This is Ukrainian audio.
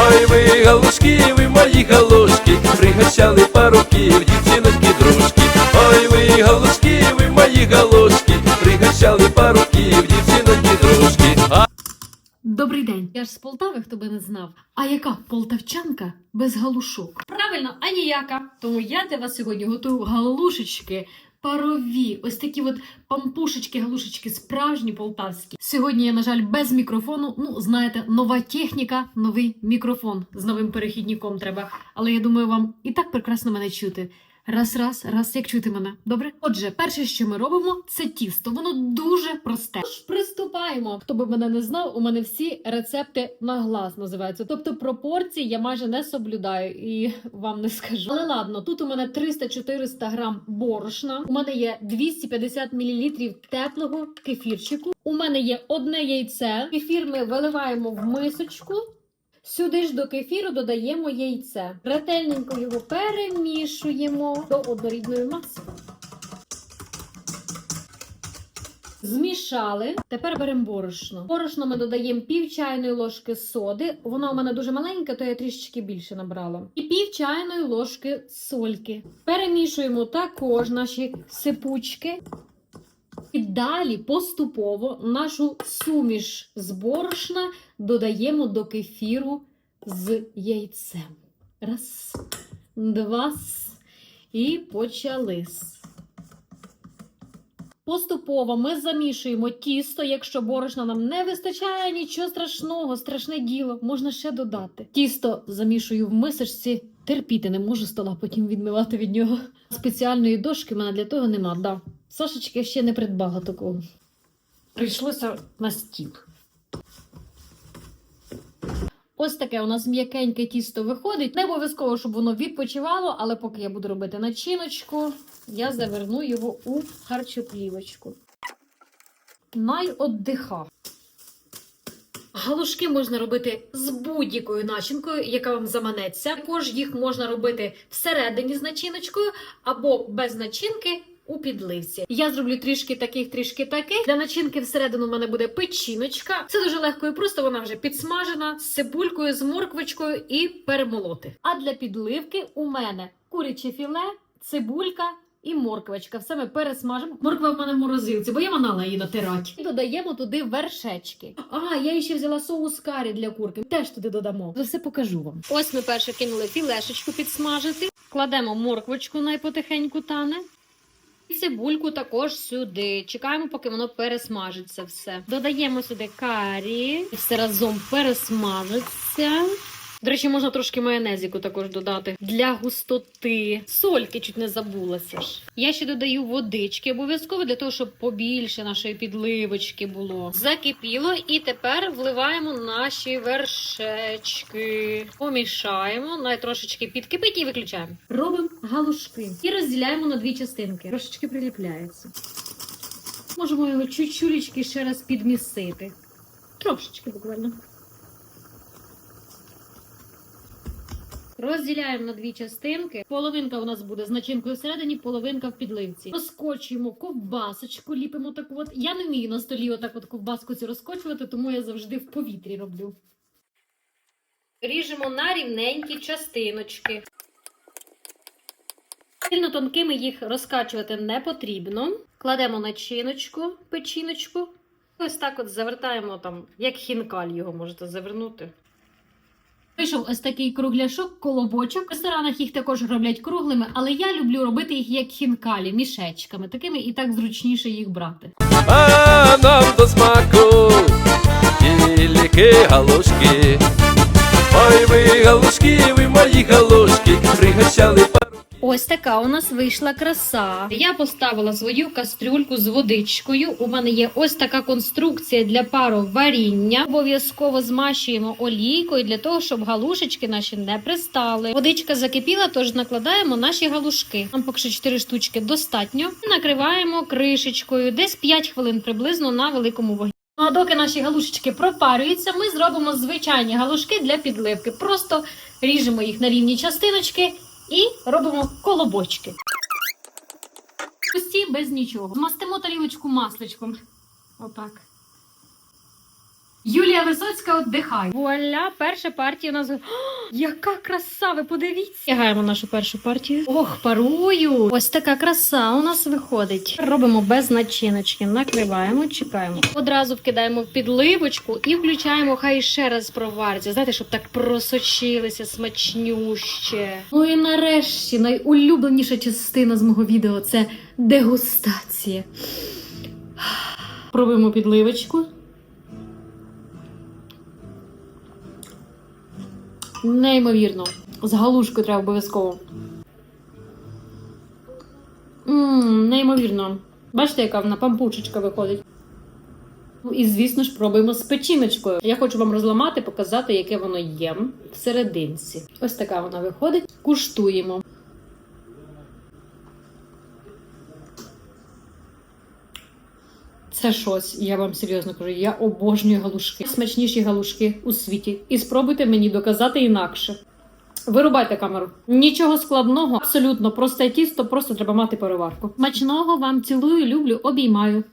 Ой, ви галушки, ви мої галушки, пригощали парубків, дівчиночки, дружки. Ой, ви галушки, ви мої галушки, пригощали парубків, дівчиночки, дружки. А Добрий день. Я ж з Полтави, хто би не знав. А яка полтавчанка без галушок? Правильно, а ніяка. Тому я для вас сьогодні готую галушечки. Парові, ось такі от пампушечки, галушечки, справжні полтавські. Сьогодні я, на жаль, без мікрофону. Ну, знаєте, нова техніка, новий мікрофон з новим перехідником треба. Але я думаю, вам і так прекрасно мене чути. Раз, раз, раз, як чути мене. Добре? Отже, перше, що ми робимо, це тісто. Воно дуже просте. Тож приступаємо. Хто би мене не знав, у мене всі рецепти на глаз називаються. Тобто пропорції я майже не соблюдаю і вам не скажу. Але ладно, тут у мене 300-400 грам борошна. У мене є 250 мл теплого кефірчику. У мене є одне яйце. Кефір ми виливаємо в мисочку. Сюди ж до кефіру додаємо яйце. Ретельненько його перемішуємо до однорідної маси. Змішали. Тепер беремо борошно. Борошно ми додаємо пів чайної ложки соди. Воно у мене дуже маленьке, то я трішечки більше набрала. І пів чайної ложки сольки. Перемішуємо також наші сипучки. І далі поступово нашу суміш з борошна додаємо до кефіру з яйцем. Раз, два і почали. Поступово ми замішуємо тісто. Якщо борошна нам не вистачає, нічого страшного, страшне діло, можна ще додати. Тісто замішую в мисочці, терпіти не можу стола потім відмивати від нього. Спеціальної дошки в мене для того нема. Да. Сашечки ще не придбала такого. Прийшлося на стіл. Ось таке у нас м'якеньке тісто виходить. Не обов'язково, щоб воно відпочивало, але поки я буду робити начиночку, я заверну його у харчоплівочку. Най отдиха. Галушки можна робити з будь-якою начинкою, яка вам заманеться. Також їх можна робити всередині з начиночкою або без начинки у підливці. Я зроблю трішки таких, трішки таких. Для начинки всередину в мене буде печіночка. Це дуже легко і просто вона вже підсмажена з цибулькою, з морквочкою і перемолоти. А для підливки у мене куряче філе, цибулька. І морквочка, все ми пересмажимо. Морква в мене в морозилці, бо я манала її натирати. І додаємо туди вершечки. А, я ще взяла соус карі для курки. Теж туди додамо. Вже все покажу вам. Ось ми перше кинули філешечку підсмажити. Кладемо морквочку найпотихеньку тане. Цибульку також сюди. Чекаємо, поки воно пересмажиться все. Додаємо сюди карі. Все разом пересмажиться. До речі, можна трошки майонезику також додати для густоти. Сольки чуть не забулася ж. Я ще додаю водички обов'язково для того, щоб побільше нашої підливочки було. Закипіло, і тепер вливаємо наші вершечки. Помішаємо, най трошечки підкипить і виключаємо. Робимо галушки і розділяємо на дві частинки. Трошечки приліпляється. Можемо його чуть-чулечки ще раз підмісити. Трошечки буквально. Розділяємо на дві частинки. Половинка у нас буде з начинкою всередині, половинка в підливці. Розкочуємо ковбасочку, ліпимо так от. Я не вмію на столі отак от ковбаску цю розкочувати, тому я завжди в повітрі роблю. Ріжемо на рівненькі частиночки. Сильно тонкими їх розкачувати не потрібно. Кладемо начиночку, печіночку. Ось так от завертаємо там, як хінкаль його можете завернути. Вийшов ось такий кругляшок, колобочок. В ресторанах їх також роблять круглими, але я люблю робити їх як хінкалі, мішечками, такими і так зручніше їх брати. А нам до смаку тільки галушки. Ой, ви галушки, ви мої галушки, пригощали парубків. Ось така у нас вийшла краса. Я поставила свою кастрюльку з водичкою. У мене є ось така конструкція для пароваріння. Обов'язково змащуємо олійкою для того, щоб галушечки наші не пристали. Водичка закипіла, тож накладаємо наші галушки. Нам поки що 4 штучки достатньо. Накриваємо кришечкою десь 5 хвилин приблизно на великому вогні. Ну, а доки наші галушечки пропарюються, ми зробимо звичайні галушки для підливки. Просто ріжемо їх на рівні частиночки і робимо колобочки. Пусті без нічого. Змастимо тарілочку масличком. Отак. Юлія Висоцька віддихає. Вуаля, перша партія нас. О, яка краса! Ви подивіться. Тягаємо нашу першу партію. Ох, парую! Ось така краса у нас виходить. Робимо без начиночки, накриваємо, чекаємо. Одразу вкидаємо в підливочку і включаємо, хай ще раз провариться. Знаєте, щоб так просочилися смачнюще. Ну і нарешті найулюбленіша частина з мого відео це дегустація. Пробуємо підливочку. Неймовірно. З галушкою треба обов'язково. Неймовірно. Бачите, яка вона пампучечка виходить. Ну і звісно ж пробуємо з печіночкою. Я хочу вам розламати, показати, яке воно є всерединці. Ось така вона виходить. Куштуємо. Це щось, я вам серйозно кажу. Я обожнюю галушки. Смачніші галушки у світі. І спробуйте мені доказати інакше. Вирубайте камеру. Нічого складного, абсолютно просте тісто, просто треба мати переварку. Смачного вам цілую, люблю, обіймаю.